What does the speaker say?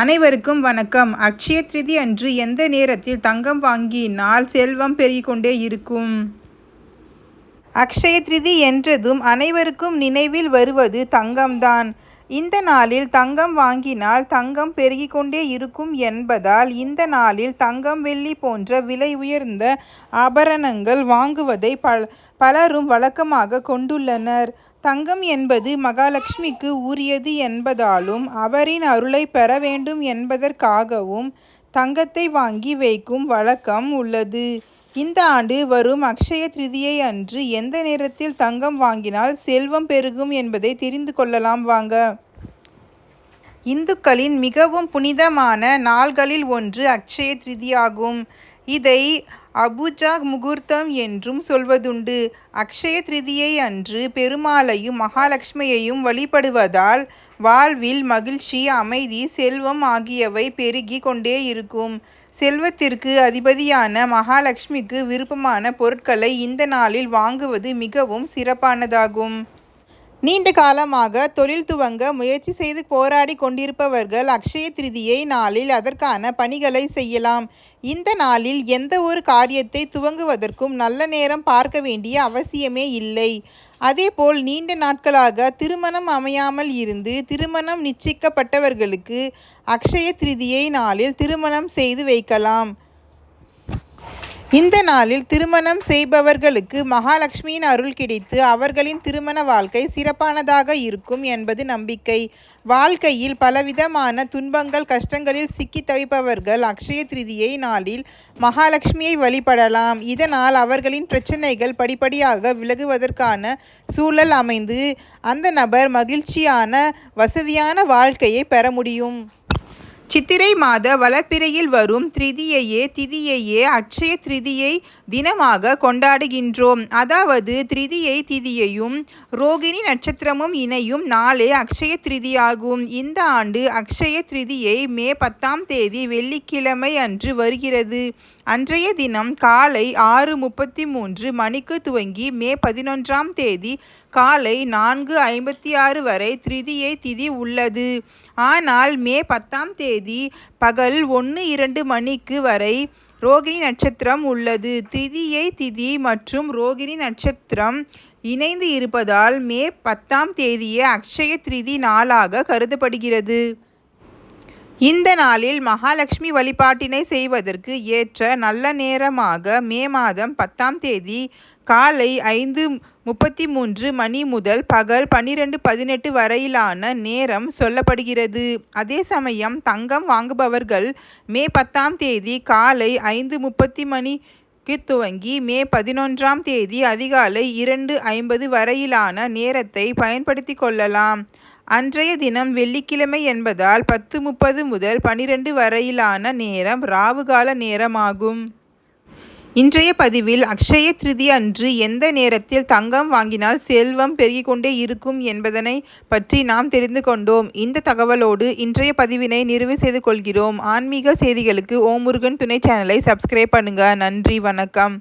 அனைவருக்கும் வணக்கம். அக்ஷய திருதி அன்று எந்த நேரத்தில் தங்கம் வாங்கினால் செல்வம் பெருகிக்கொண்டே இருக்கும்? அக்ஷய திருதி என்றதும் அனைவருக்கும் நினைவில் வருவது தங்கம்தான். இந்த நாளில் தங்கம் வாங்கினால் தங்கம் பெருகிக்கொண்டே இருக்கும் என்பதால் இந்த நாளில் தங்கம் வெள்ளி போன்ற விலை உயர்ந்த ஆபரணங்கள் வாங்குவதை பல பலரும் வழக்கமாக கொண்டுள்ளனர். தங்கம் என்பது மகாலட்சுமிக்கு உரியது என்பதாலும் அவரின் அருளை பெற வேண்டும் என்பதற்காகவும் தங்கத்தை வாங்கி வைக்கும் வழக்கம் உள்ளது. இந்த ஆண்டு வரும் அக்ஷய திருதியை அன்று எந்த நேரத்தில் தங்கம் வாங்கினால் செல்வம் பெருகும் என்பதை தெரிந்து கொள்ளலாம் வாங்க. இந்துக்களின் மிகவும் புனிதமான நாள்களில் ஒன்று அக்ஷய திருதியாகும். இதை அபுஜா முகூர்த்தம் என்றும் சொல்வதுண்டு. அக்ஷய திருதியை அன்று பெருமாளையும் மகாலட்சுமியையும் வழிபடுவதால் வாழ்வில் மகிழ்ச்சி அமைதி செல்வம் ஆகியவை பெருகி கொண்டே இருக்கும். செல்வத்திற்கு அதிபதியான மகாலட்சுமிக்கு விருப்பமான பொருட்களை இந்த நாளில் வாங்குவது மிகவும் சிறப்பானதாகும். நீண்ட காலமாக தொழில் துவங்க முயற்சி செய்து போராடி கொண்டிருப்பவர்கள் அக்ஷய திருதியை நாளில் அதற்கான பணிகளை செய்யலாம். இந்த நாளில் எந்த ஒரு காரியத்தை துவங்குவதற்கும் நல்ல நேரம் பார்க்க வேண்டிய அவசியமே இல்லை. அதேபோல் நீண்ட நாட்களாக திருமணம் அமையாமல் இருந்து திருமணம் நிச்சயிக்கப்பட்டவர்களுக்கு அக்ஷய திருதியை நாளில் திருமணம் செய்து வைக்கலாம். இந்த நாளில் திருமணம் செய்பவர்களுக்கு மகாலட்சுமியின் அருள் கிடைத்து அவர்களின் திருமண வாழ்க்கை சிறப்பானதாக இருக்கும் என்பது நம்பிக்கை. வாழ்க்கையில் பலவிதமான துன்பங்கள் கஷ்டங்களில் சிக்கி தவிப்பவர்கள் அக்ஷய திருதியை நாளில் மகாலட்சுமியை வழிபடலாம். இதனால் அவர்களின் பிரச்சனைகள் படிப்படியாக விலகுவதற்கான சூழல் அமைந்து அந்த நபர் மகிழ்ச்சியான வசதியான வாழ்க்கையை பெற முடியும். சித்திரை மாத வளர்ப்பிறையில் வரும் திரிதியையே திதியையே அட்சய திரிதியை தினமாக கொண்டாடுகின்றோம். அதாவது திரிதியை திதியையும் ரோகிணி நட்சத்திரமும் இணையும் நாளே அக்ஷய திரிதியாகும் இந்த ஆண்டு அக்ஷய திரிதியை மே பத்தாம் தேதி வெள்ளிக்கிழமை அன்று வருகிறது. அன்றைய தினம் காலை ஆறு முப்பத்தி மூன்று மணிக்கு துவங்கி மே பதினொன்றாம் தேதி காலை நான்கு ஐம்பத்தி ஆறு வரை திருதியை திதி உள்ளது. ஆனால் மே பத்தாம் தேதி பகல் ஒன்று இரண்டு மணிக்கு வரை ரோகிணி நட்சத்திரம் உள்ளது. திருதியை திதி மற்றும் ரோகிணி நட்சத்திரம் இணைந்து இருப்பதால் மே பத்தாம் தேதியே அக்ஷய திரிதி நாளாக கருதப்படுகிறது. இந்த நாளில் மகாலட்சுமி வழிபாட்டினை செய்வதற்கு ஏற்ற நல்ல நேரமாக மே மாதம் பத்தாம் தேதி காலை ஐந்து முப்பத்தி மூன்று மணி முதல் பகல் பன்னிரெண்டு பதினெட்டு வரையிலான நேரம் சொல்லப்படுகிறது. அதே சமயம் தங்கம் வாங்குபவர்கள் மே பத்தாம் தேதி காலை ஐந்து முப்பத்தி மணிக்கு துவங்கி மே பதினொன்றாம் தேதி அதிகாலை இரண்டு ஐம்பது வரையிலான நேரத்தை பயன்படுத்தி கொள்ளலாம். அன்றைய தினம் வெள்ளிக்கிழமை என்பதால் பத்து முப்பது முதல் பனிரெண்டு வரையிலான நேரம் ராவுகால நேரமாகும். இன்றைய பதிவில் அக்ஷய திருதி அன்று எந்த நேரத்தில் தங்கம் வாங்கினால் செல்வம் பெருகிக் கொண்டே இருக்கும் என்பதனை பற்றி நாம் தெரிந்து கொண்டோம். இந்த தகவலோடு இன்றைய பதிவினை நிறைவு செய்து கொள்கிறோம். ஆன்மீக செய்திகளுக்கு ஓமுருகன் துணை சேனலை சப்ஸ்கிரைப் பண்ணுங்க. நன்றி வணக்கம்.